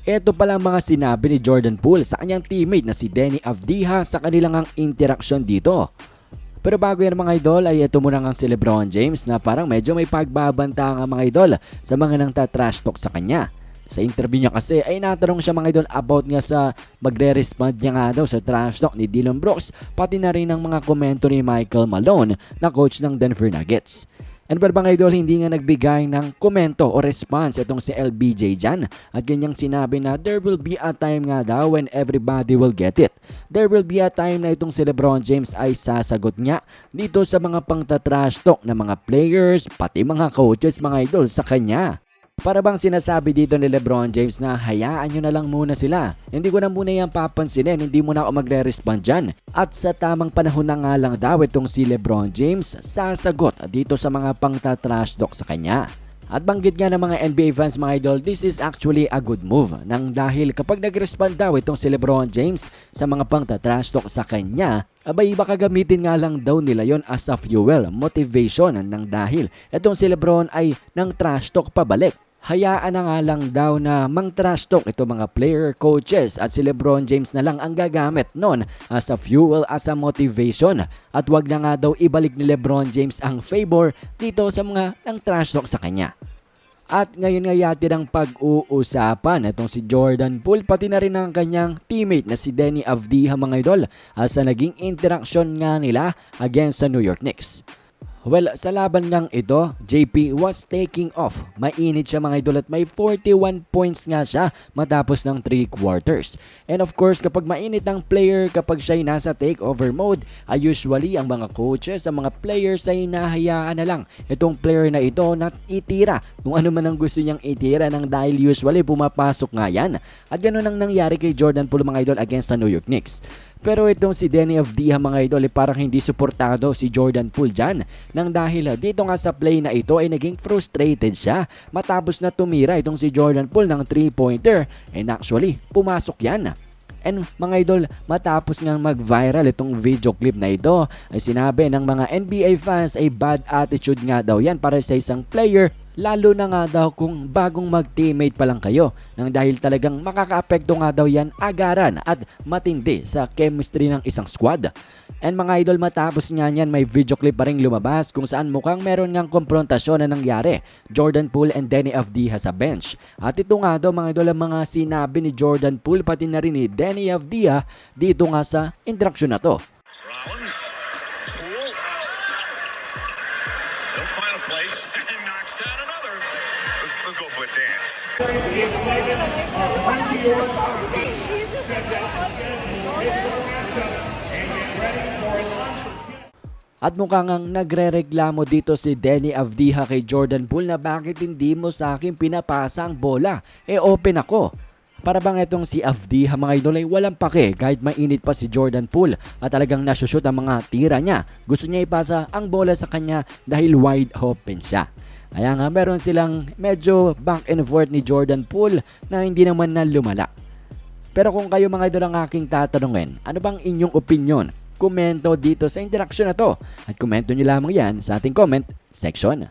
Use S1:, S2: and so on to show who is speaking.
S1: Ito pala ang mga sinabi ni Jordan Poole sa kanyang teammate na si Denny Avdiha sa kanilang ang interaksyon dito. Pero bago yan mga idol ay ito muna nga si Lebron James na parang medyo may pagbabanta nga mga idol sa mga nang trash talk sa kanya. Sa interview niya kasi ay natanong siya mga idol about nga sa magre-respond niya nga daw sa trash talk ni Dylan Brooks pati na rin ang mga komento ni Michael Malone na coach ng Denver Nuggets. And pero mga idol, hindi nga nagbigay ng komento o response itong si LBJ dyan. At ganyang sinabi na there will be a time nga daw when everybody will get it. There will be a time na itong si Lebron James ay sasagot nga dito sa mga pangtatrash talk ng mga players, pati mga coaches mga idol sa kanya. Para bang sinasabi dito ni Lebron James na hayaan nyo na lang muna sila. Hindi ko na muna yan papansinin, hindi muna ako magre-respond dyan. At sa tamang panahon na nga lang daw itong si Lebron James sasagot dito sa mga pangtatrash talk sa kanya. At banggit nga ng mga NBA fans mga idol, this is actually a good move. Nang dahil kapag nag-respond daw itong si Lebron James sa mga pangtatrash talk sa kanya, abay baka gamitin nga lang daw nila yon as a fuel, motivation nang dahil itong si Lebron ay nang trash talk pabalik. Hayaan na nga lang daw na mang trash talk ito mga player, coaches at si Lebron James na lang ang gagamit nun as a fuel, as a motivation. At wag na nga daw ibalik ni Lebron James ang favor dito sa mga ang trash talk sa kanya. At ngayon nga yati ng pag-uusapan itong si Jordan Poole pati na rin ang kanyang teammate na si Denny Avdiha mga idol as sa naging interaksyon nga nila against sa New York Knicks. Well, sa laban ngang ito, JP was taking off. Mainit siya mga idol at may 41 points nga siya matapos ng 3 quarters. And of course, kapag mainit ang player, kapag siya'y nasa takeover mode, ay usually ang mga coaches, ang mga players ay nahayaan na lang itong player na ito na itira. Kung ano man ang gusto niyang itira nang dahil usually pumapasok nga yan. At ganun ang nangyari kay Jordan Poole mga idol against the New York Knicks. Pero itong si Denny of Diha mga idol ay parang hindi suportado si Jordan Poole dyan. Nang dahil dito nga sa play na ito ay naging frustrated siya matapos na tumira itong si Jordan Poole ng 3-pointer. And actually, pumasok yan. And mga idol, matapos nga mag-viral itong video clip na ito, ay sinabi ng mga NBA fans ay bad attitude nga daw yan para sa isang player lalo na nga daw kung bagong mag-teammate pa lang kayo nang dahil talagang makakaapekto nga daw yan agaran at matindi sa chemistry ng isang squad. And mga idol matapos nga yan may video clip pa rin lumabas kung saan mukhang meron ngang konfrontasyon na nangyari Jordan Poole and Denny Avdiha sa bench. At ito nga daw mga idol ang mga sinabi ni Jordan Poole pati na rin ni Denny Avdiha dito nga sa interaksyon na to.
S2: Rollins. Find a place and knocks down another. Let's, let's go for a dance.
S1: At mukhang ang nagre-reklamo dito si Denny Avdiha kay Jordan Poole na bakit hindi mo sa akin pinapasa ang bola? Eh open ako. Para bang itong si Avdiha mga idol ay walang pake kahit mainit pa si Jordan Poole at talagang nasushoot ang mga tira niya. Gusto niya ipasa ang bola sa kanya dahil wide open siya. Kaya nga meron silang medyo back and forth ni Jordan Poole na hindi naman na lumala. Pero kung kayo mga idol ang aking tatanungin, ano bang inyong opinion? Komento dito sa interaksyon na to at komento nyo lamang yan sa ating comment section.